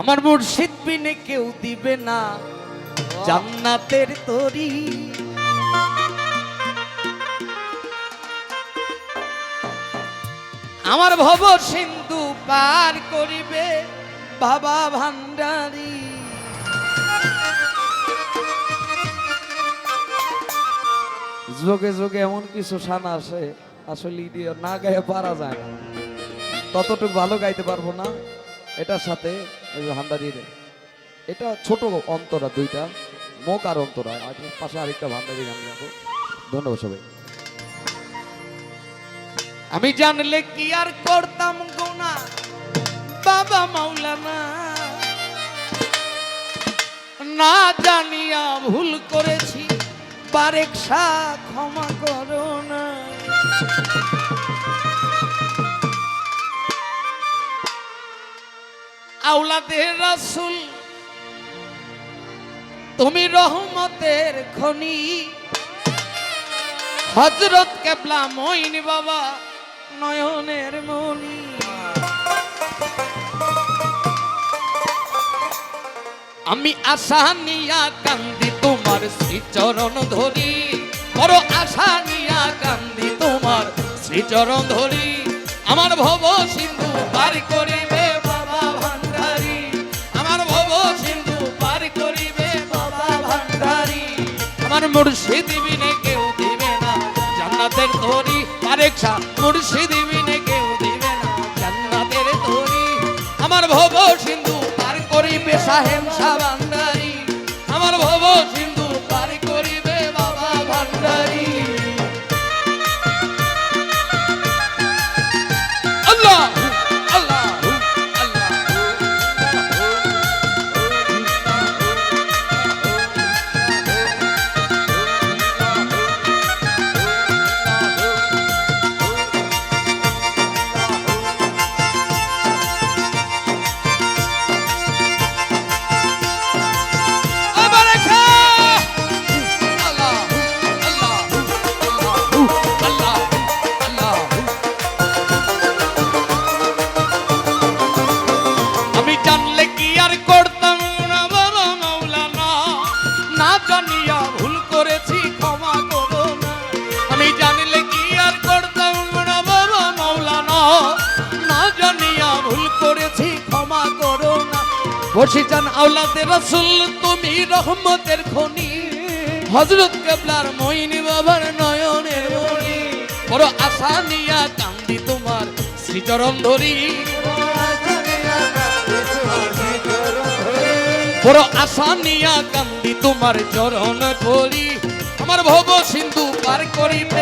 আমার মুর্শিদ বিনে কেউ দিবে না। জান্নাতের তরি। আমার ভব সিন্ধু পার করিবে বাবা ভান্ডারী। যোগে যোগে এমন কিছু শান আসে, আসলে না গায়ে পারা যায় না। ততটুকু ভালো গাইতে পারব না। এটার সাথে ভান্ডারির এটা ছোট অন্তরা দুইটা, মুখ আর অন্তরা। আর পাশে আরেকটা ভান্ডারি গান গাবো ধন্যবাদ সবাই। আমি জানলে কি আর করতাম গোনা বাবা মাওলানা, না জানিয়া ভুল করেছি। বারেক শাহ ক্ষমা করো না। রাসুল, তুমি রহমতের খনি। হজরত কেবলা মইন বাবা, নয়নের মনি আমি আশা নিয়া কান্দি তোমার শ্রীচরণ ধরি। বড় আশা নিয়া কান্দি তোমার শ্রীচরণ ধরি। আমার ভব সিন্ধু পার করিবে আমার মুর্শিদ বিনে কেউ দিবে না। জান্নাতের তরি আরেকটা মুর্শিদ বিনে কেউ দিবে না। জান্নাতের তরি আমার ভব সিন্ধু পার করিবে সাহেব সাবান্দারি বসি জান আওলাদের রাসূল, তুমি রহমতের খনি। হযরত কেবলার মইনি বাবার নয়নের মনি বড় আশা নিয়া কান্দি তোমার শ্রীচরণ ধরি। বড় আশা নিয়া কান্দি তোমার চরণ ধরি। আমার ভব সিন্ধু পার করিবে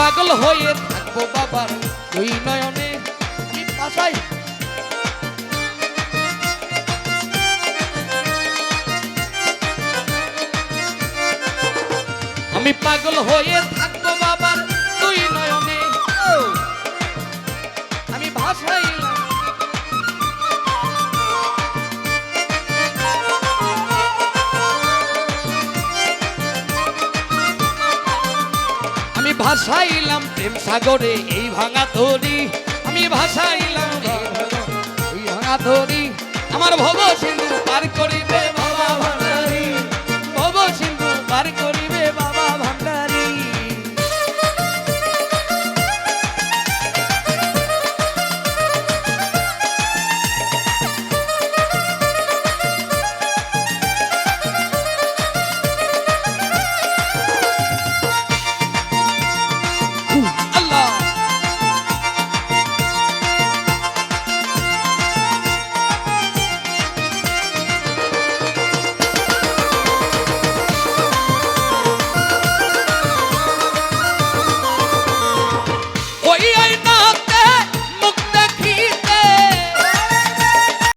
পাগল হয়ে থাকব বাবার ওই নয়নে। কি আমি পাগল হয়ে থাকব বাবার দুই নয়নে। আমি ভাষাইলাম আমি ভাষাইলাম প্রেম সাগরে, এই ভাঙা তরি। আমি ভাসাইলাম এই ভাঙা তরি, আমার ভব সিন্ধু পার করিবে বাবা